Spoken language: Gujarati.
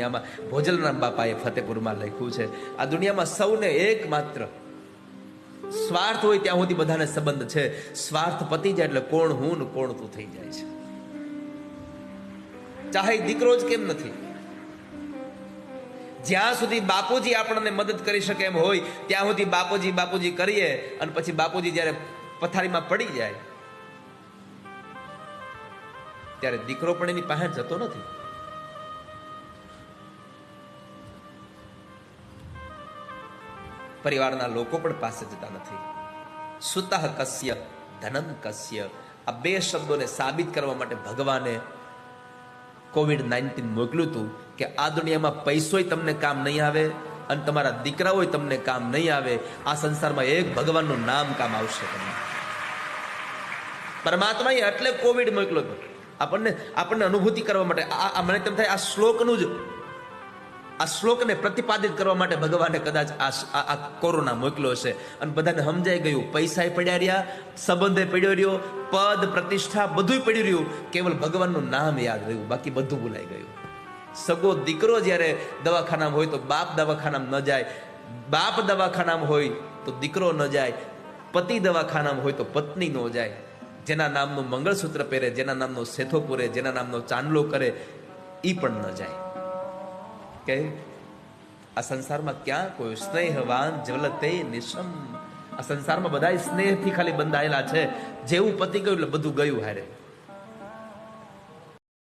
દુનિયામાં ભોજલરામ બાપાએ ફતેપુરમાં લખ્યું છે. આ દુનિયામાં સૌને એકમાત્ર સ્વાર્થ હોય ત્યાં સુધી બધાને સંબંધ છે. સ્વાર્થ પતી જાય એટલે કોણ હું ને કોણ તું થઈ જાય છે. ચાહે દીકરો જ કેમ નથી? જ્યાં સુધી બાપુજી આપણને મદદ કરી શકે એમ હોય, ત્યાં સુધી બાપુજી બાપુજી કરીએ અને પછી બાપુજી જ્યારે પથારીમાં પડી જાય, ત્યારે દીકરો પણ એની પાસે જતો નથી. પરિવારના લોકો પણ પાસે જતા નથી. સુતઃ કસ્ય, ધનમ કસ્ય. આ બે શબ્દોને સાબિત કરવા માટે ભગવાને કોવિડ નાઇન્ટીન મોકલ્યું હતું કે આ દુનિયામાં પૈસોય તમને કામ નહીં આવે અને તમારા દીકરાઓય તમને કામ નહીં આવે. આ સંસારમાં એક ભગવાનનું નામ કામ આવશે તમને. પરમાત્માએ એટલે કોવિડ મોકલ્યો હતો. આપણને આપણને અનુભૂતિ કરવા માટે આ મને તેમ થાય આ શ્લોકનું જ આ શ્લોકને પ્રતિપાદિત કરવા માટે ભગવાને કદાચ આ આ- કોરોના મોકલ્યો છે. અને બધાને સમજાઈ ગયું. પૈસાય પડ્યા રહ્યા, સંબંધે પડ્યો રહ્યો, પદ, પ્રતિષ્ઠા બધુંય પડ્યું રહ્યું. કેવલ ભગવાનનું નામ યાદ રહ્યું. બાકી બધું ભૂલાઈ ગયું. સગો દીકરો જ્યારે દવાખાનામાં હોય તો બાપ દવાખાનામાં ન જાય. બાપ દવાખાનામાં હોય તો દીકરો ન જાય. પતિ દવાખાનામાં હોય તો પત્ની ન જાય. જેના નામનું મંગળસૂત્ર પહેરે, જેના નામનો સેથો પૂરે, જેના નામનો ચાંદલો કરે એ પણ ન જાય. કે આ સંસારમાં ક્યાં કોઈ સ્નેહવાન જ્વલતે નિશમ. આ સંસારમાં બધા સ્નેહથી ખાલી બંધાયેલા છે. જેવું પતિ ગયું એટલે બધું ગયું હારે.